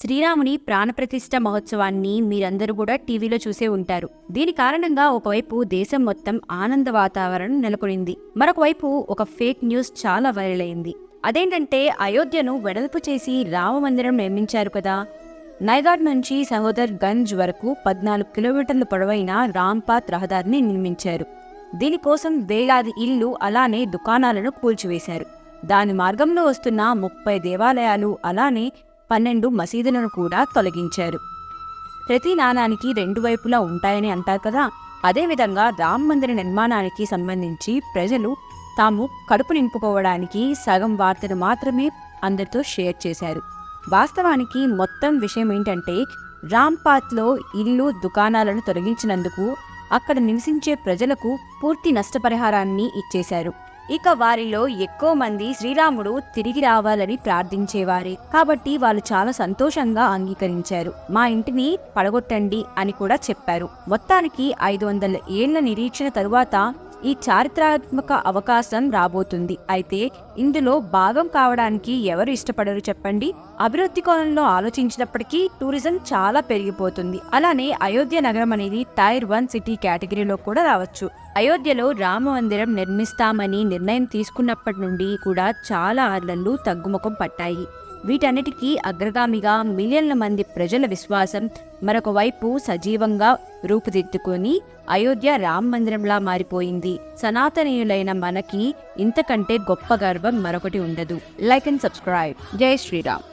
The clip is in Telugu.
శ్రీరాముని ప్రాణప్రతిష్ఠ మహోత్సవాన్ని మీరందరూ కూడా టీవీలో చూసే ఉంటారు. దీని కారణంగా ఒకవైపు దేశం మొత్తం ఆనంద వాతావరణం నెలకొనింది. మరొకవైపు ఒక ఫేక్ న్యూస్ చాలా వైరల్ అయింది. అదేంటంటే అయోధ్యను వెడల్పు చేసి రామ మందిరం నిర్మించారు కదా. నైగాడ్ నుంచి సహోదర్ గంజ్ వరకు పద్నాలుగు కిలోమీటర్ల పొడవైన రాంపాత్ రహదారిని నిర్మించారు. దీనికోసం వేలాది ఇల్లు అలానే దుకాణాలను కూల్చివేశారు. దాని మార్గంలో వస్తున్న ముప్పై దేవాలయాలు అలానే పన్నెండు మసీదులను కూడా తొలగించారు. ప్రతి నాణానికి రెండు వైపులా ఉంటాయని అంటారు కదా అదేవిధంగా రామ్ మందిర నిర్మాణానికి సంబంధించి ప్రజలు తాము కడుపు నింపుకోవడానికి సగం వార్తను మాత్రమే అందరితో షేర్ చేశారు. వాస్తవానికి మొత్తం విషయం ఏంటంటే రాంపాత్లో ఇల్లు దుకాణాలను తొలగించినందుకు అక్కడ నివసించే ప్రజలకు పూర్తి నష్టపరిహారాన్ని ఇచ్చేశారు. ఇక వారిలో ఎక్కువ మంది శ్రీరాముడు తిరిగి రావాలని ప్రార్థించేవారే. కాబట్టి వాళ్ళు చాలా సంతోషంగా అంగీకరించారు. మా ఇంటిని పడగొట్టండి అని కూడా చెప్పారు. మొత్తానికి ఐదు వందల ఏళ్ళ నిరీక్షణ తరువాత ఈ చారిత్రాత్మక అవకాశం రాబోతుంది. అయితే ఇందులో భాగం కావడానికి ఎవరు ఇష్టపడరు చెప్పండి. అభివృద్ధి కోణంలో ఆలోచించినప్పటికీ టూరిజం చాలా పెరిగిపోతుంది. అలానే అయోధ్య నగరం అనేది టైర్ వన్ సిటీ కేటగిరీలో కూడా రావచ్చు. అయోధ్యలో రామ మందిరం నిర్మిస్తామని నిర్ణయం తీసుకున్నప్పటి నుండి కూడా చాలా ఆర్లన్లు తగ్గుముఖం పట్టాయి. వీటన్నిటికీ అగ్రగామిగా మిలియన్ల మంది ప్రజల విశ్వాసం మరొక వైపు సజీవంగా రూపుదిద్దుకొని అయోధ్య రామ్ మందిరంలా మారిపోయింది. సనాతనీయులైన మనకి ఇంతకంటే గొప్ప గర్వం మరొకటి ఉండదు. Like and subscribe. జై శ్రీరామ్.